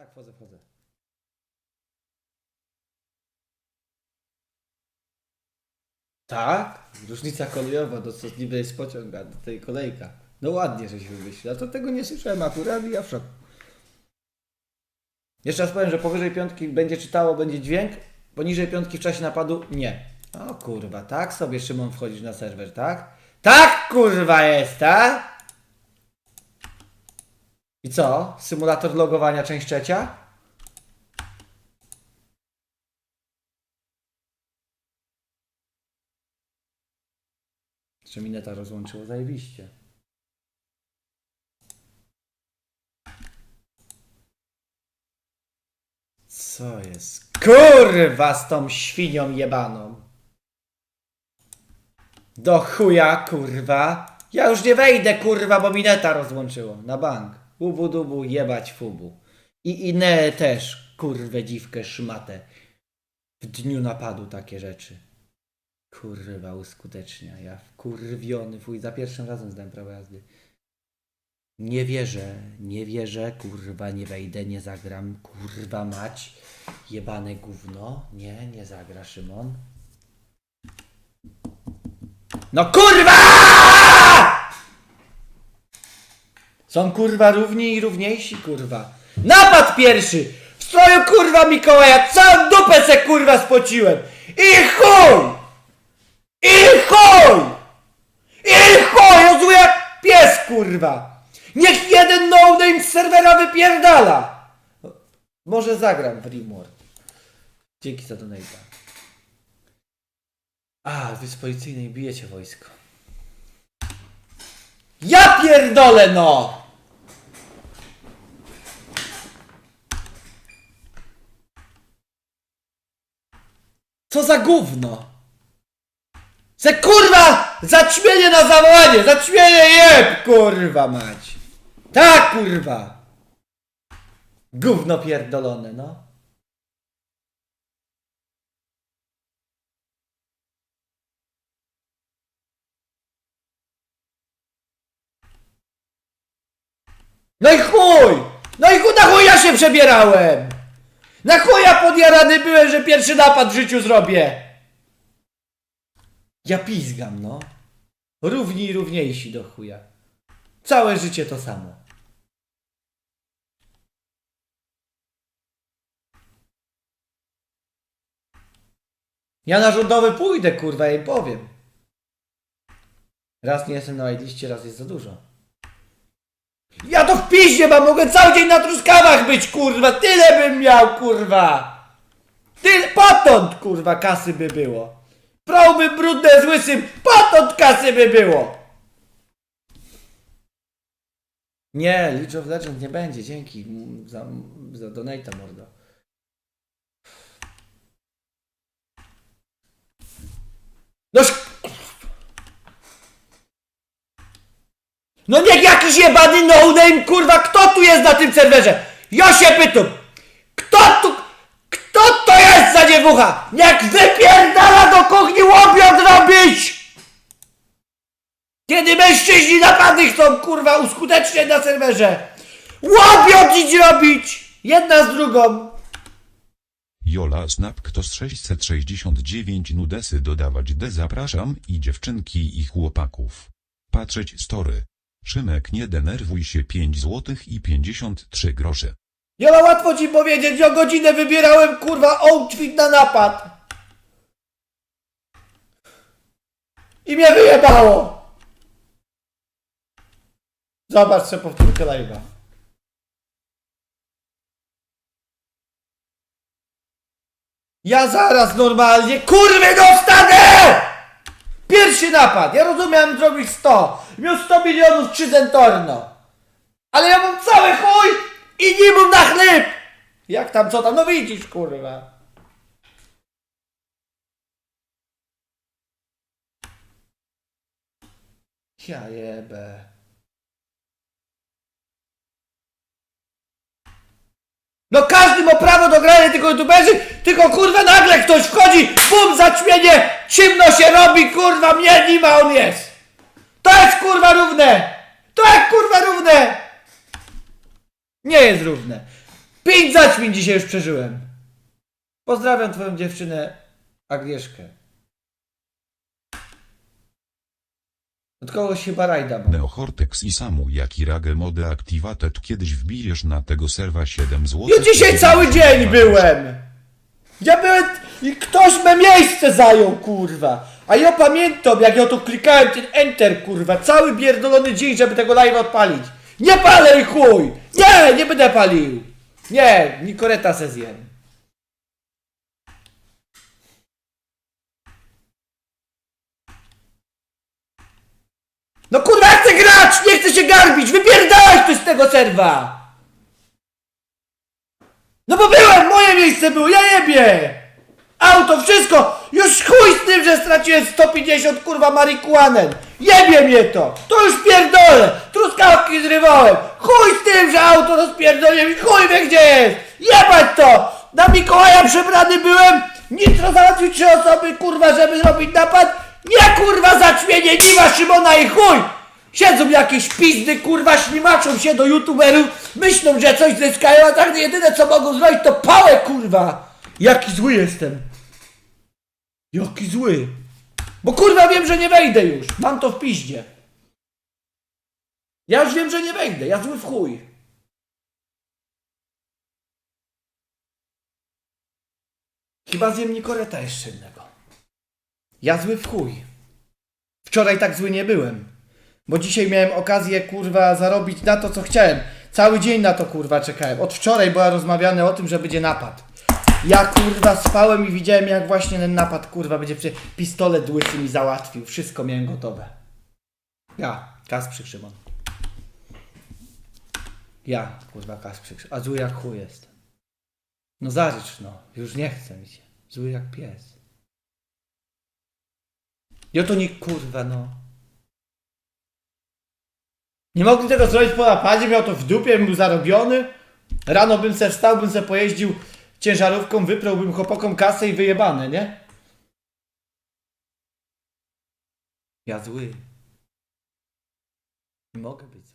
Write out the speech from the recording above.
Tak, wchodzę, wchodzę. Tak? Różnica kolejowa, no co niby jest pociąg, a tutaj kolejka. No ładnie, żeś wymyślił. A to tego nie słyszałem akurat i ja w szoku. Jeszcze raz powiem, że powyżej piątki będzie czytało, będzie dźwięk, poniżej piątki w czasie napadu nie. O kurwa, tak sobie Szymon wchodzisz na serwer, tak? Tak kurwa jest, tak? I co? Symulator logowania część trzecia? Czy mineta rozłączyło? Zajebiście. Co jest? Kurwa z tą świnią jebaną. Do chuja, kurwa. Ja już nie wejdę, kurwa, bo mineta rozłączyło. Na bank. Ubu dubu, jebać fubu. I inne też, kurwę dziwkę, szmatę. W dniu napadu takie rzeczy. Kurwa, uskutecznia. Ja wkurwiony, fuj, za pierwszym razem zdałem prawo jazdy. Nie wierzę, nie wierzę, kurwa, nie wejdę, nie zagram, kurwa mać. Jebane gówno. Nie, nie zagra Szymon. No kurwa! Są kurwa równi i równiejsi, kurwa. Napad pierwszy! W stroju kurwa Mikołaja całą dupę se kurwa spociłem! I chuj! I chuj! I chuj! Rozumiem jak pies kurwa! Niech jeden no-name z serwera wypierdala! Może zagram w. Dzięki za donata. A, wy z policyjnej bijecie wojsko. Ja pierdolę no! Co za gówno? Ze kurwa! Zaćmienie na zawołanie! Zaćmienie jeb! Kurwa mać! Tak kurwa! Gówno pierdolone, no. No i chuj! No i chuj, na chuj ja się przebierałem! Na chuj ja podjarany byłem, że pierwszy napad w życiu zrobię! Ja pizgam, no. Równi i równiejsi do chuja. Całe życie to samo. Ja na rządowy pójdę, kurwa, ja im powiem. Raz nie jestem na liście, raz jest za dużo. Ja to w piździe mam, mogę cały dzień na truskawach być, kurwa, tyle bym miał, kurwa. Tyle, potąd, kurwa, kasy by było. Prałby brudne z łysym, potąd kasy by było. Nie, League of Legends nie będzie, dzięki za, za donate'a, mordo. No niech jakiś jebany no-name, kurwa, kto tu jest na tym serwerze? Ja się pytam, kto tu, kto to jest za niewucha? Niech wypierdala do kuchni łobiot robić! Kiedy mężczyźni napady chcą, kurwa, uskuteczniać na serwerze. Łobiot idź robić! Jedna z drugą. Jola Snap kto z 669 nudesy dodawać D zapraszam i dziewczynki i chłopaków. Patrzeć story. Szymek nie denerwuj się 5 złotych i 53 grosze. Ma łatwo ci powiedzieć, o godzinę wybierałem, kurwa, outfit na napad. I mnie wyjebało. Zobacz sobie powtórkę live'a. Ja zaraz normalnie, kurwy dostanę! Pierwszy napad, ja rozumiem, zrobić 100. Miał 100 milionów czy Zentorno. Ale ja mam cały chuj i nie mam na chleb! Jak tam, co tam? No widzisz, kurwa. Ja jebę. No każdy ma prawo do grania tylko youtuberzy, tylko kurwa nagle ktoś wchodzi, bum, zaćmienie, ciemno się robi, kurwa, mnie nie ma, on jest. To jest kurwa równe! To jest kurwa równe! Nie jest równe. Pięć zaćmień dzisiaj już przeżyłem. Pozdrawiam twoją dziewczynę Agnieszkę. Od kogoś chyba rajda mam. Neohortex i samu jaki rage mode activated kiedyś wbijesz na tego serwa 7 zł. Ja dzisiaj cały dzień byłem! Ja byłem i ktoś me miejsce zajął, kurwa! A ja pamiętam, jak ja to klikałem ten enter, kurwa, cały bierdolony dzień, żeby tego live'a odpalić. Nie palę i chuj! Nie, nie będę palił! Nie, Nikoreta se zjem. No kurwa, ja chcę grać! Nie chcę się garbić! Wypierdalać ktoś z tego serwa! No bo byłem, moje miejsce było, ja jebie! Auto, wszystko! Już chuj z tym, że straciłem 150 kurwa marihuanen! Jebie mnie to! To już pierdolę! Truskawki zrywałem! Chuj z tym, że auto rozpierdoliłem i chuj wie gdzie jest! Jebać to! Na Mikołaja przebrany byłem! Nitro załatwił trzy osoby kurwa, żeby zrobić napad! Nie kurwa zaćmienie Niwa Szymona i chuj! Siedzą jakieś pizdy, kurwa, ślimaczą się do youtuberów, myślą, że coś zyskają, a tak jedyne co mogą zrobić to pałę, kurwa! Jaki zły jestem! Jaki zły! Bo kurwa wiem, że nie wejdę już, mam to w piździe. Ja już wiem, że nie wejdę, ja zły w chuj. Chyba zjem Nikoreta jeszcze innego. Ja zły w chuj. Wczoraj tak zły nie byłem. Bo dzisiaj miałem okazję, kurwa, zarobić na to, co chciałem. Cały dzień na to, kurwa, czekałem. Od wczoraj była rozmawiane o tym, że będzie napad. Ja, kurwa, spałem i widziałem, jak właśnie ten napad, kurwa, będzie przy... Pistolet łysy mi załatwił. Wszystko miałem gotowe. Ja, Kasprzyk Szymon. Ja, kurwa, Kasprzyk Szymon. A zły jak chuj jest. No zarycz, no. Już nie chce mi się. Zły jak pies. Ja to nie, kurwa, no. Nie mogli tego zrobić po napadzie, miał to w dupie, był zarobiony. Rano bym se wstał, bym se pojeździł ciężarówką, wyprąłbym chłopakom kasę i wyjebane, nie? Ja zły. Nie mogę być.